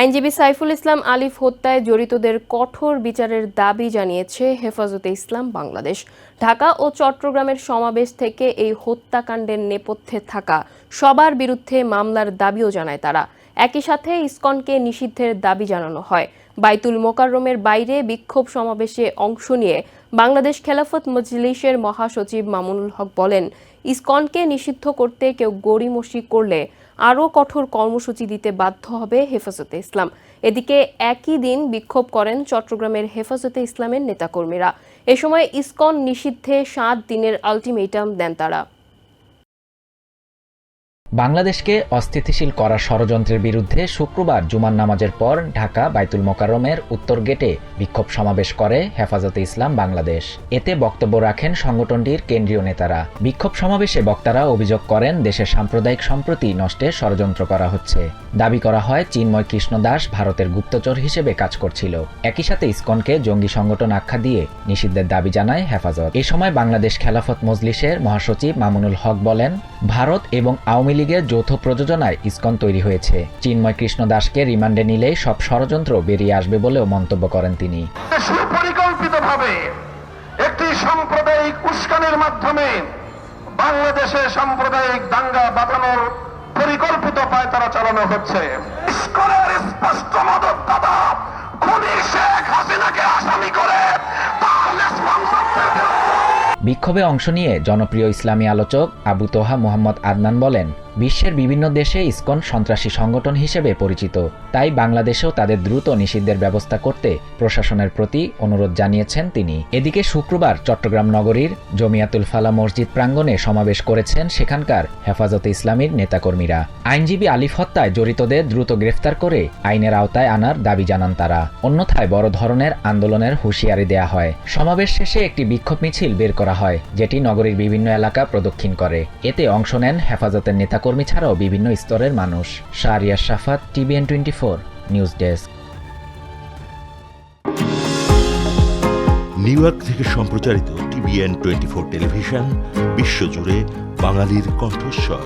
আইনজীবী সাইফুল ইসলাম আলিফ হত্যায় জড়িতদের কঠোর বিচারের দাবি জানিয়েছে হেফাজতে ইসলাম বাংলাদেশ। ঢাকা ও চট্টগ্রামের সমাবেশ থেকে এই হত্যাকাণ্ডের নেপথ্যে থাকা সবার বিরুদ্ধে মামলার দাবিও জানায় তারা। একই সাথে ইসকনকে নিষিদ্ধের দাবি জানানো হয়। বাইতুল মোকাররমের বাইরে বিক্ষোভ সমাবেশে অংশ নিয়ে বাংলাদেশ খেলাফত মজলিসের মহাসচিব মামুনুল হক বলেন, ইসকনকে নিষিদ্ধ করতে কেউ গড়িমসি করলে আরও কঠোর কর্মসূচি দিতে বাধ্য হবে হেফাজতে ইসলাম। এদিকে একই দিন বিক্ষোভ করেন চট্টগ্রামের হেফাজতে ইসলামের নেতাকর্মীরা। এ সময় ইসকন নিষিদ্ধে সাত দিনের আলটিমেটাম দেন তারা। বাংলাদেশকে অস্থিতিশীল করার ষড়যন্ত্রের বিরুদ্ধে শুক্রবার জুমার নামাজের পর ঢাকা বাইতুল মোকাররমের উত্তর গেটে বিক্ষোভ সমাবেশ করে হেফাজতে ইসলাম বাংলাদেশ। এতে বক্তব্য রাখেন সংগঠনটির কেন্দ্রীয় নেতারা। বিক্ষোভ সমাবেশে বক্তারা অভিযোগ করেন, দেশের সাম্প্রদায়িক সম্প্রতি নষ্টে ষড়যন্ত্র করা হচ্ছে। দাবি করা হয়, চিন্ময় কৃষ্ণ দাস ভারতের গুপ্তচর হিসেবে কাজ করছিল। একই সাথে ইসকনকে জঙ্গি সংগঠন আখ্যা দিয়ে নিষিদ্ধের দাবি জানায় হেফাজত। এ সময় বাংলাদেশ খেলাফত মজলিসের মহাসচিব মামুনুল হক বলেন, ভারত এবং আওয়ামী লীগের যৌথ প্রযোজনায় ইসকন তৈরি হয়েছে। চিন্ময় কৃষ্ণ দাসকে রিমান্ডে নিলেই সব ষড়যন্ত্র বেরিয়ে আসবে বলেও মন্তব্য করেন তিনি। সুপরিকল্পিতভাবে একটি সাম্প্রদায়িক উস্কানির মাধ্যমে বাংলাদেশে সাম্প্রদায়িক দাঙ্গা বাঁধানোর পরিকল্পিত পায়তারা চালানো হচ্ছে। ইস্কনের স্পষ্ট মদতদাতা খুনি শেখ হাসিনাকে আসামি করে বিক্ষোভে অংশ নিয়ে জনপ্রিয় ইসলামী আলোচক আবু তোহা মোহাম্মদ আদনান বলেন বিশ্বের বিভিন্ন দেশে ইসকন সন্ত্রাসী সংগঠন হিসেবে পরিচিত। তাই বাংলাদেশেও তাদের দ্রুত নিষিদ্ধের ব্যবস্থা করতে প্রশাসনের প্রতি অনুরোধ জানিয়েছেন তিনি। এদিকে শুক্রবার চট্টগ্রাম নগরীর জমিয়াতুল ফালা মসজিদ প্রাঙ্গণে সমাবেশ করেছেন সেখানকার হেফাজতে ইসলামীর নেতাকর্মীরা। আইনজীবী আলিফ হত্যায় জড়িতদের দ্রুত গ্রেফতার করে আইনের আওতায় আনার দাবি জানান তারা। অন্যথায় বড় ধরনের আন্দোলনের হুঁশিয়ারি দেয়া হয়। সমাবেশ শেষে একটি বিক্ষোভ মিছিল বের করা হয়, যেটি নগরীর বিভিন্ন এলাকা প্রদক্ষিণ করে। এতে অংশ নেন হেফাজতের নেতাকর্মী ছাড়াও বিভিন্ন স্তরের মানুষ। Shahriya Shafat, TVN twenty four, news desk. New York থেকে সম্প্রচারিত টিভিএন টোয়েন্টি ফোর টেলিভিশন, বিশ্বজুড়ে বাঙালির কণ্ঠস্বর।